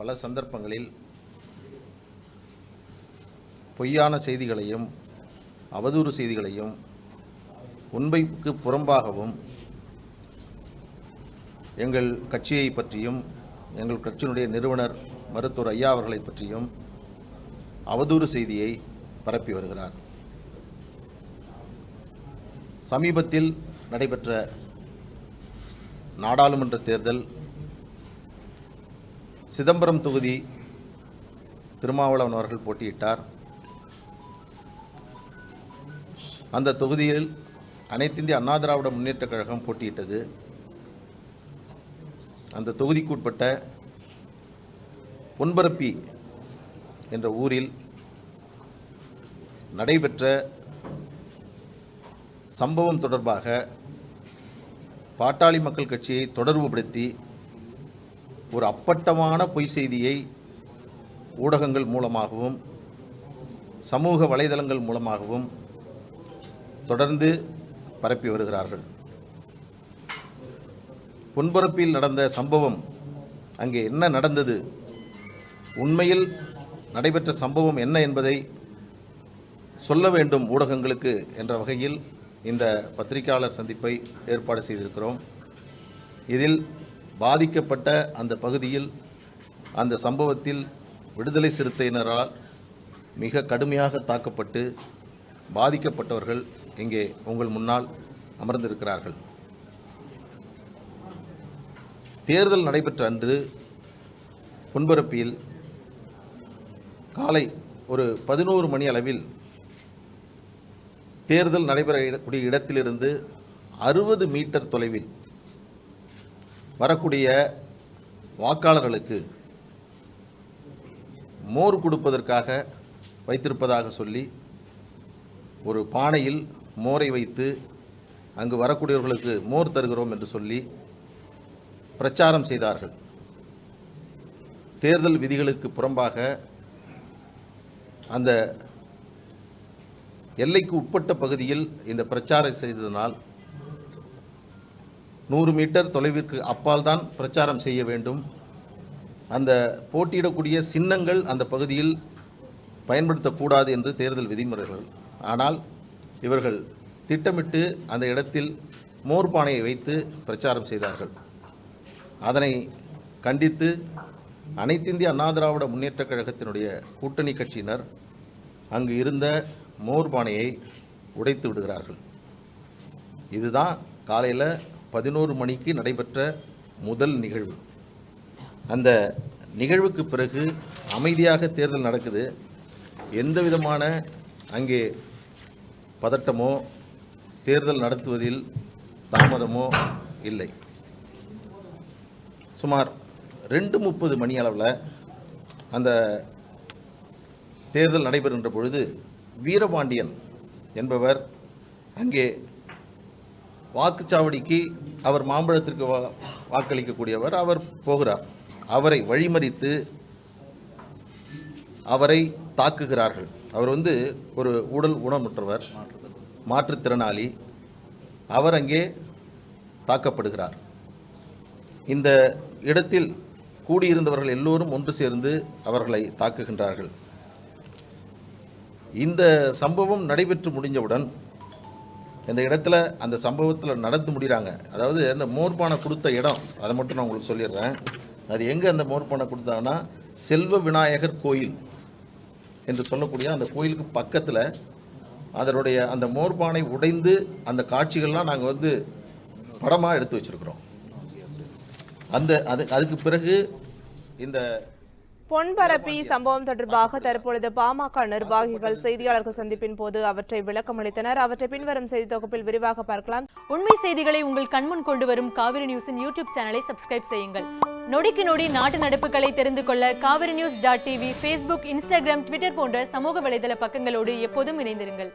பல சந்தர்ப்பங்களில் பொய்யான செய்திகளையும் அவதூறு செய்திகளையும் உண்மைக்கு புறம்பாகவும் எங்கள் கட்சியை பற்றியும் எங்கள் கட்சியினுடைய நிறுவனர் மருத்துவர் ஐயா அவர்களை பற்றியும் அவதூறு செய்தியை பரப்பி வருகிறார். சமீபத்தில் நடைபெற்ற நாடாளுமன்ற தேர்தல் சிதம்பரம் தொகுதி திருமாவளவன் அவர்கள் போட்டியிட்டார். அந்த தொகுதியில் அனைத்திந்திய அண்ணா திராவிட முன்னேற்ற கழகம் போட்டியிட்டது. அந்த தொகுதிக்குட்பட்ட பொன்பரப்பி என்ற ஊரில் நடைபெற்ற சம்பவம் தொடர்பாக பாட்டாளி மக்கள் கட்சியை தொடர்புபடுத்தி ஒரு அப்பட்டமான பொய் செய்தியை ஊடகங்கள் மூலமாகவும் சமூக வலைதளங்கள் மூலமாகவும் தொடர்ந்து பரப்பி வருகிறார்கள். பொன்பரப்பில் நடந்த சம்பவம் அங்கே என்ன நடந்தது உண்மையில் நடைபெற்ற சம்பவம் என்ன என்பதை சொல்ல வேண்டும் ஊடகங்களுக்கு என்ற வகையில் இந்த பத்திரிகையாளர் சந்திப்பை ஏற்பாடு செய்திருக்கிறோம். இதில் பாதிக்கப்பட்ட அந்த பகுதியில் அந்த சம்பவத்தில் விடுதலை சிறுத்தையினரால் மிக கடுமையாக தாக்கப்பட்டு பாதிக்கப்பட்டவர்கள் இங்கே உங்கள் முன்னால் அமர்ந்திருக்கிறார்கள். தேர்தல் நடைபெற்ற அன்று புன்பரப்பியில் காலை ஒரு பதினோரு மணி அளவில் தேர்தல் நடைபெறக்கூடிய இடத்திலிருந்து அறுபது மீட்டர் தொலைவில் வரக்கூடிய வாக்காளர்களுக்கு மோர் கொடுப்பதற்காக வைத்திருப்பதாக சொல்லி ஒரு பானையில் மோரை வைத்து அங்கு வரக்கூடியவர்களுக்கு மோர் தருகிறோம் என்று சொல்லி பிரச்சாரம் செய்தார்கள். தேர்தல் விதிகளுக்கு புறம்பாக அந்த எல்லைக்கு உட்பட்ட பகுதியில் இந்த பிரச்சாரம் செய்ததனால் நூறு மீட்டர் தொலைவிற்கு அப்பால் தான் பிரச்சாரம் செய்ய வேண்டும். அந்த போட்டியிடக்கூடிய சின்னங்கள் அந்த பகுதியில் பயன்படுத்தக்கூடாது என்று தேர்தல் விதிமுறைகள். ஆனால் இவர்கள் திட்டமிட்டு அந்த இடத்தில் மோர் பானையை வைத்து பிரச்சாரம் செய்தார்கள். அதனை கண்டித்து அனைத்திந்திய அண்ணா திராவிட முன்னேற்றக் கழகத்தினுடைய கூட்டணி கட்சியினர் அங்கு இருந்த மோர் பானையை உடைத்து விடுகிறார்கள். இதுதான் காலையில் பதினோரு மணிக்கு நடைபெற்ற முதல் நிகழ்வு. அந்த நிகழ்வுக்கு பிறகு அமைதியாக தேர்தல் நடக்குது. எந்த விதமான அங்கே பதட்டமோ தேர்தல் நடத்துவதில் தாமதமோ இல்லை. சுமார் ரெண்டு முப்பது மணி அளவில் அந்த தேர்தல் நடைபெறுகின்ற பொழுது வீரபாண்டியன் என்பவர் அங்கே வாக்குச்சாவடிக்கு அவர் மாம்பழத்திற்கு வா- வாக்களிக்கக்கூடியவர் அவர் போகிறார். அவரை வழிமறித்து அவரை தாக்குகிறார்கள். அவர் வந்து ஒரு உடல் ஊனமுற்றவர் மாற்றுத்திறனாளி. அவர் அங்கே தாக்கப்படுகிறார். இந்த இடத்தில் கூடியிருந்தவர்கள் எல்லோரும் ஒன்று சேர்ந்து அவர்களை தாக்குகின்றார்கள். இந்த சம்பவம் நடைபெற்று முடிஞ்சவுடன் இந்த இடத்துல அந்த சம்பவத்தில் நடந்து முடிகிறாங்க அதாவது அந்த மோர்பானை கொடுத்த இடம் அதை மட்டும் நான் உங்களுக்கு சொல்லிடுறேன். அது எங்கே அந்த மோர்பானை கொடுத்தாங்கன்னா செல்வ விநாயகர் கோயில் என்று சொல்லக்கூடிய அந்த கோயிலுக்கு பக்கத்தில் அதனுடைய அந்த மோர்பானை உடைந்து அந்த காட்சிகள்லாம் நாங்கள் வந்து படமாக எடுத்து வச்சிருக்கிறோம். அந்த அது அதுக்கு பிறகு இந்த பொன்பரப்பி சம்பவம் தொடர்பாக தற்பொழுது பாமக நிர்வாகிகள் செய்தியாளர்கள் சந்திப்பின் போது அவற்றை விளக்கமளித்தனர் அவற்றை பின்வரும் செய்தி தொகுப்பில் விரிவாக பார்க்கலாம். உண்மை செய்திகளை உங்கள் கண்முன் கொண்டு வரும் காவிரி நியூஸின் யூடியூப் சேனலை சப்ஸ்கிரைப் செய்யுங்கள். நொடிக்கு நொடி நாட்டு நடப்புகளை தெரிந்து கொள்ள Kaveri news dot TV Facebook Instagram Twitter போன்ற சமூக வலைதள பக்கங்களோடு எப்போதும் இணைந்திருங்கள்.